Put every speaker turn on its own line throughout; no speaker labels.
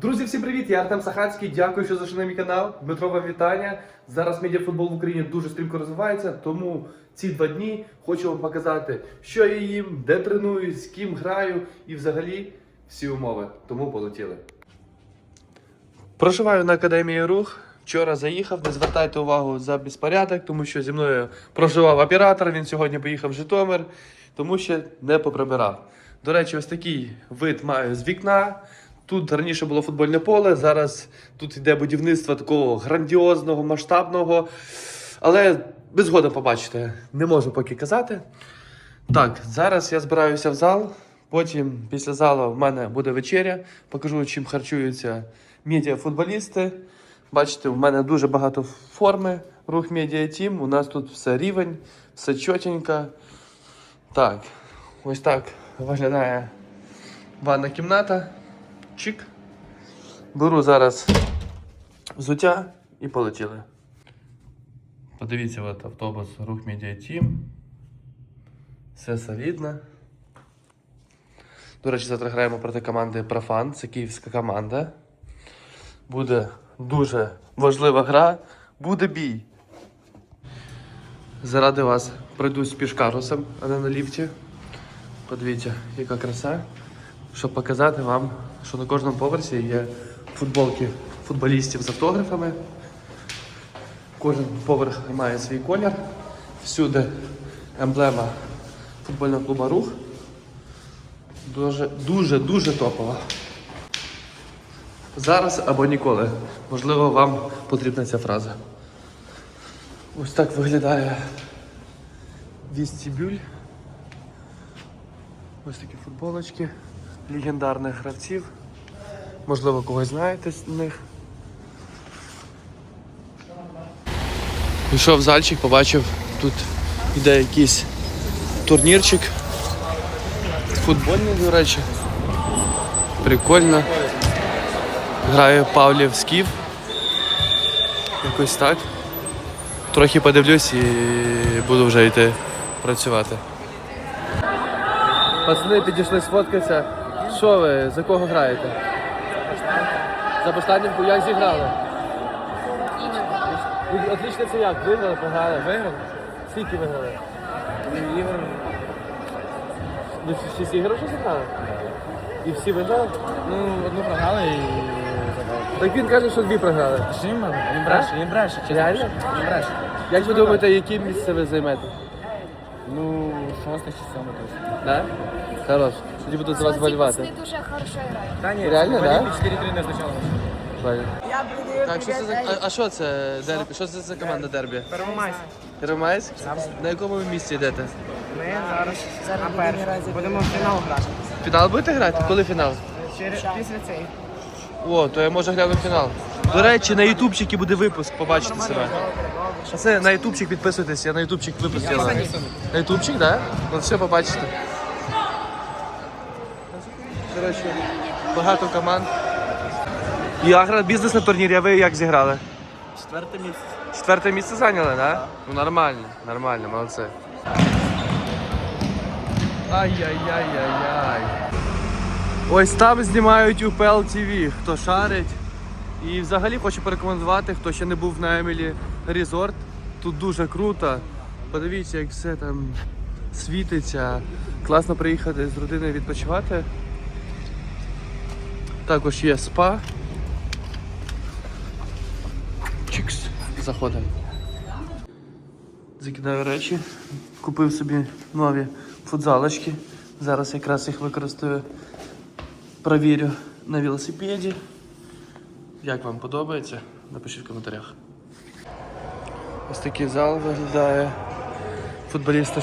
Друзі, всім привіт! Я Артем Сахацький. Дякую, що зайшли на мій канал. Дмитро, вам вітання. Зараз медіафутбол в Україні дуже стрімко розвивається, тому ці два дні хочу вам показати, що я їм, де тренуюсь, з ким граю і взагалі всі умови. Тому полетіли. Проживаю на академії рух. Вчора заїхав, не звертайте увагу за безпорядок, тому що зі мною проживав оператор. Він сьогодні поїхав в Житомир, тому що не поприбирав. До речі, ось такий вид маю з вікна. Тут раніше було футбольне поле, зараз тут йде будівництво такого грандіозного, масштабного. Але без згоди побачите, не можу поки казати. Так, зараз я збираюся в зал. Потім після залу в мене буде вечеря. Покажу, чим харчуються медіафутболісти. Бачите, в мене дуже багато форми. Рух Медіа Тім. У нас тут все рівень, все чотенько. Так, ось так виглядає ванна кімната. Чик. Беру зараз взуття і полетіли. Подивіться, от автобус Рух Медіа Тім. Все солідно. До речі, завтра граємо проти команди Профан. Це київська команда. Буде дуже важлива гра. Буде бій. Заради вас пройдусь пішкарусом, а не на ліфті. Подивіться, яка краса. Щоб показати вам, що на кожному поверсі є футболки футболістів з автографами. Кожен поверх має свій колір. Всюди емблема футбольного клубу Рух. Дуже, дуже, дуже топова. Зараз або ніколи. Можливо, вам потрібна ця фраза. Ось так виглядає вістібюль. Ось такі футболочки легендарних гравців. Можливо, когось знаєте з них. Пішов в зальчик, побачив, тут йде якийсь турнірчик. Футбольний, до речі. Прикольно. Грає Павлів Скіф. Якось так. Трохи подивлюсь і буду вже йти працювати. Пацани підійшли сфоткатися. Що ви, за кого граєте? За Баштанівку як зіграли? Ну, Отлично це як? Виграли, програли? Виграли? Скільки виграли?
Ігор,
Ну, всі- всі ігри вже зіграли? І всі виграли?
ну, одну програли і забрали.
Так він каже, що дві програли.
Шима, він бреше, він бреше, чесно.
Реально?
Він бреше.
Як ви думаєте, яке місце ви займете?
Ну, шосте чи сьоме точно.
Да? Хорош. Тоді буду за вас болівати.
дуже хорошо грають.
Та ні,
Реально, да?
4-3 не означало.
Я буду
Так, що це за а, а що це дербі? Що це за команда дербі?
Первомайськ.
Первомайськ? На якому ви місці йдете?
Ми зараз на першому. Будемо в фінал грати.
Фінал будете грати? Коли фінал?
Через після цей.
О, то я можу глянути фінал. До речі, на ютубчики буде випуск, побачите себе. А це на ютубчик підписуйтесь, я на ютубчик випустила. На ютубчик, так? Да? Ну все побачите. Коротше, багато команд. І агробізнес на турнірі, а ви як зіграли?
Четверте місце.
Четверте місце зайняли. Да? Ну нормально, нормально, молодці. Ай-яй-яй-яй-яй. Ось там знімають УПЛ TV, хто шарить. І взагалі хочу порекомендувати, хто ще не був на Емілі Резорт. Тут дуже круто. Подивіться, як все там світиться. Класно приїхати з родиною відпочивати. Також є спа. Чикс. Заходимо. Закидаю речі. Купив собі нові футзалочки. Зараз якраз їх використаю. Провірю на велосипеді. Як вам подобається? Напишіть в коментарях. Ось такий зал виглядає. Футболісти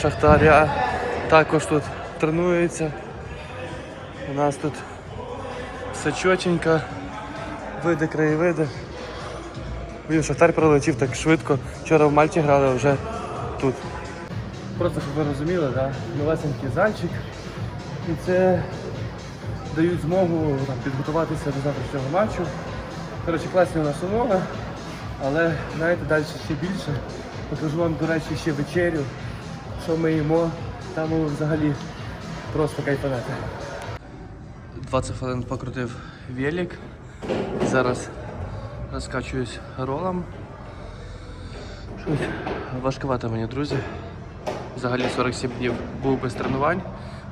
Шахтаря також тут тренуються. У нас тут все чотенько. Види, краєвиди. Блін, Шахтар пролетів так швидко. Вчора в Мальті грали а вже тут. Просто щоб ви розуміли, да? новесенький зальчик. І це дають змогу там, підготуватися до завтрашнього матчу. Коротше, класні у нас умови, але знаєте, далі ще більше. Покажу вам, до речі, ще вечерю, що ми їмо. Там взагалі просто кайфанете. 20 хвилин покрутив велик. Зараз розкачуюсь ролом. Щось важкувато мені, друзі. Взагалі 47 днів був без тренувань.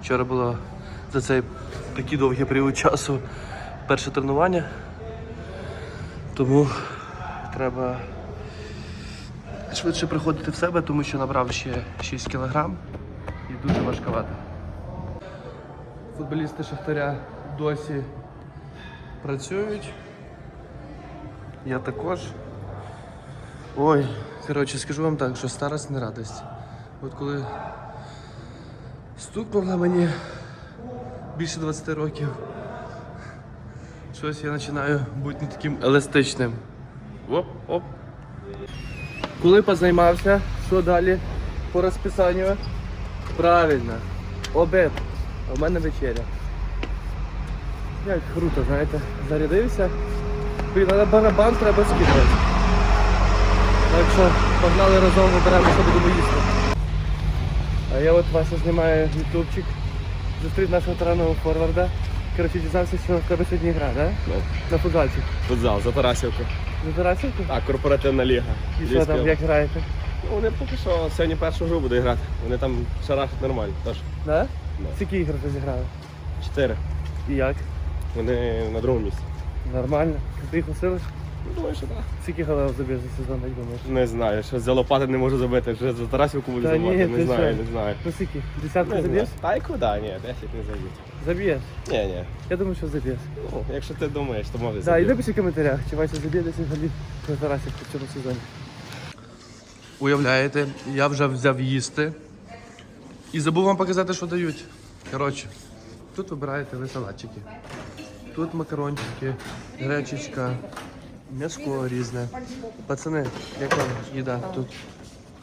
Вчора було за цей такий довгий період часу перше тренування. Тому треба швидше приходити в себе, тому що набрав ще 6 кг і дуже важковато. Футболісти Шахтаря досі працюють. Я також. Ой, коротше, скажу вам так, що старость не радість. От коли стукнуло мені більше 20 років, щось я починаю бути не таким еластичним. Оп, оп. Коли позаймався, що далі по розписанню? Правильно. Обед. А в мене вечеря. Як круто, знаєте, зарядився. Блін, але барабан треба скидати. Так що погнали разом виберемо, що будемо їсти. А я от Вася знімаю ютубчик. Зустрів нашого тараного форварда. Коротше, дізнався, що в тебе сьогодні гра, да?
Ну,
На футзалці.
футзал за Тарасівку.
На Тарасівку?
Так, корпоративна ліга.
І що
Львівська.
там, як граєте?
Ну, вони поки що сьогодні першу гру буде грати. Вони там шарахать нормально. Тож,
Да?
Да.
Скільки ігор ти зіграли?
чотири.
І як?
Вони на другому місці.
Нормально. Ти їх усилиш?
Думаю, що так.
Скільки голів заб'єш за сезон, як думаєш?
Не знаю, що за лопати не можу забити. Вже за Тарасівку буду
Та ні,
забити.
ти
Не знаю,
що?
не знаю.
Ну скільки? Десятку
Не
заб'єш?
знаю. Та й куди? Ні, 10 не заб'ють.
Заб'єш.
Ні, ні.
Я думаю, що заб'єш.
Ну, якщо ти думаєш, то може
Да, і
заб'ють.
напиши в коментарях, чи Вася заб'є 10 голів на Тарасівку в цьому сезоні. Уявляєте, я вже взяв їсти і забув вам показати, що дають. Коротше, тут вибираєте ви салатчики. Тут макарончики, гречечка, м'яско різне. Пацани, як вам їда тут?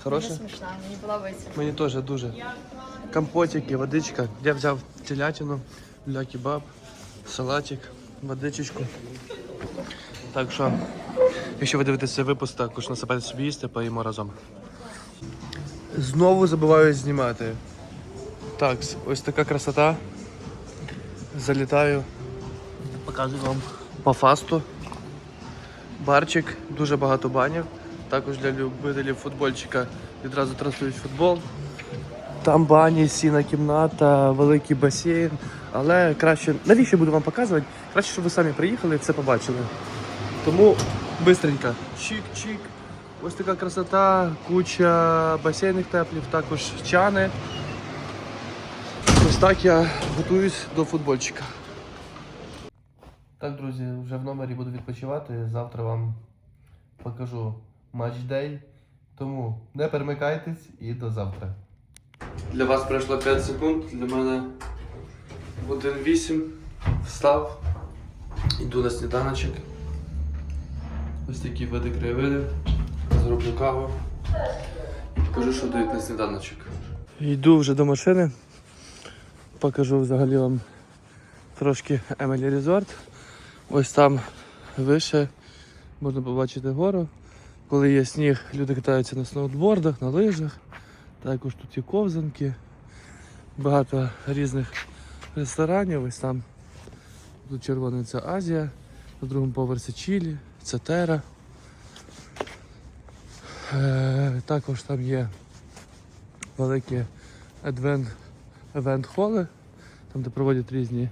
Хороша?
Смішна, мені подобається.
Мені теж дуже. Компотики, водичка. Я взяв телятину, ля кебаб, салатик, водичечку. Так що, якщо ви дивитесь цей випуск, також насипайте собі їсти, поїмо разом. Знову забуваю знімати. Так, ось така красота. Залітаю. Показую вам по фасту. Барчик, дуже багато банів. Також для любителів футбольчика відразу транслюють футбол. Там бані, сіна кімната, великий басейн. Але краще, навіщо буду вам показувати? Краще, щоб ви самі приїхали і все побачили. Тому бистренько. Чик-чик. Ось така красота, куча басейних теплів, також чани. Ось так я готуюсь до футбольчика. Так, друзі, вже в номері буду відпочивати. Завтра вам покажу матчдей. Тому не перемикайтесь і до завтра. Для вас пройшло 5 секунд, для мене 1.8. Встав. Йду на сніданочок. Ось такі види краєвиди. Зроблю каву. І покажу, що дають на сніданочок. Йду вже до машини. Покажу взагалі вам трошки Емелі Резорт. Ось там вище можна побачити гору. Коли є сніг, люди катаються на сноубордах, на лижах. Також тут є ковзанки, багато різних ресторанів. Ось там тут червоний це Азія, на другому поверсі Чилі, це Тера. Е, також там є великі евент-холи, там де проводять різні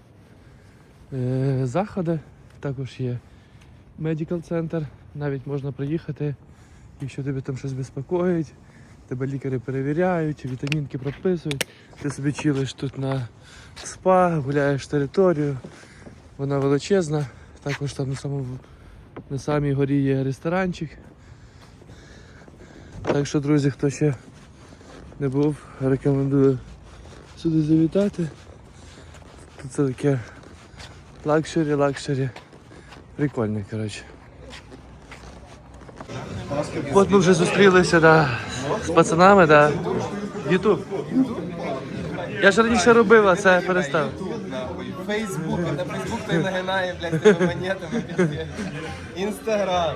е, заходи. Також є медикал центр, навіть можна приїхати, якщо тебе там щось безпокоїть, тебе лікарі перевіряють, вітамінки прописують, ти собі чилиш тут на спа, гуляєш територію, вона величезна, також там на самому на самій горі є ресторанчик. Так що, друзі, хто ще не був, рекомендую сюди завітати. Тут це таке лакшері, лакшері. Прикольний, коротше. От ми вже зустрілися да, з пацанами, да. Ютуб. Я ж раніше робив, а це перестав.
Фейсбук, на Фейсбук той нагинає, блядь, тими монетами. Інстаграм.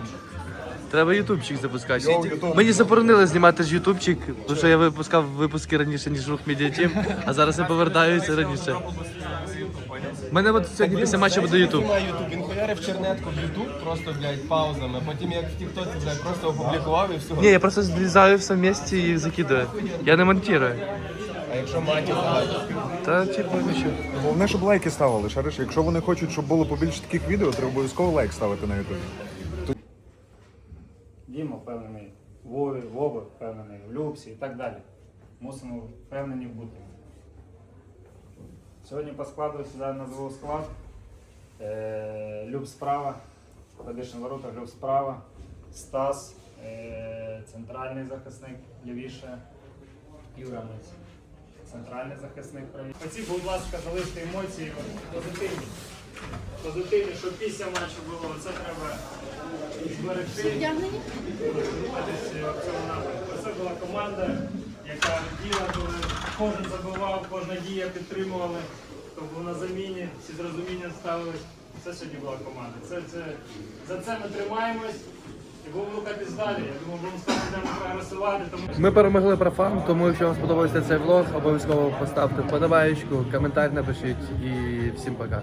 Треба ютубчик запускати. Мені заборонили знімати ж ютубчик, тому що я випускав випуски раніше, ніж рух Team, а зараз я повертаюся раніше. У мене от сьогодні після матчу буде Ютуб.
Знімає Ютуб, він хуярив чернетку в Ютуб, просто, блядь, паузами. Потім як в Тіктоці, блядь, просто опублікував і все.
Ні, я просто злізаю все в місці і закидаю. Я не монтую.
А якщо матір?
Та типу нічого.
Головне, щоб лайки ставили. Шариш, якщо вони хочуть, щоб було побільше таких відео, треба обов'язково лайк ставити на ютубі.
Діма впевнений Вові, Вова впевнений в Люксі і так далі. Мусимо впевнені бути. Сьогодні по складу сюди назву склад. Е, Люб справа, Радишин ворота, Люб справа, Стас, е, центральний захисник лівіше, Юра Миць. Центральний захисник правий. Оці, будь ласка, залиште емоції позитивні. Позитивні, щоб після матчу було. Це треба зберегти. Це була команда, забивав, кожна дія підтримували, було на заміні, всі з розумінням ставились. Це сьогодні була команда. Це, це, за це ми тримаємось і будемо рухатись
Ми перемогли профан, тому якщо вам сподобався цей влог, обов'язково поставте вподобаєчку, коментар напишіть і всім пока.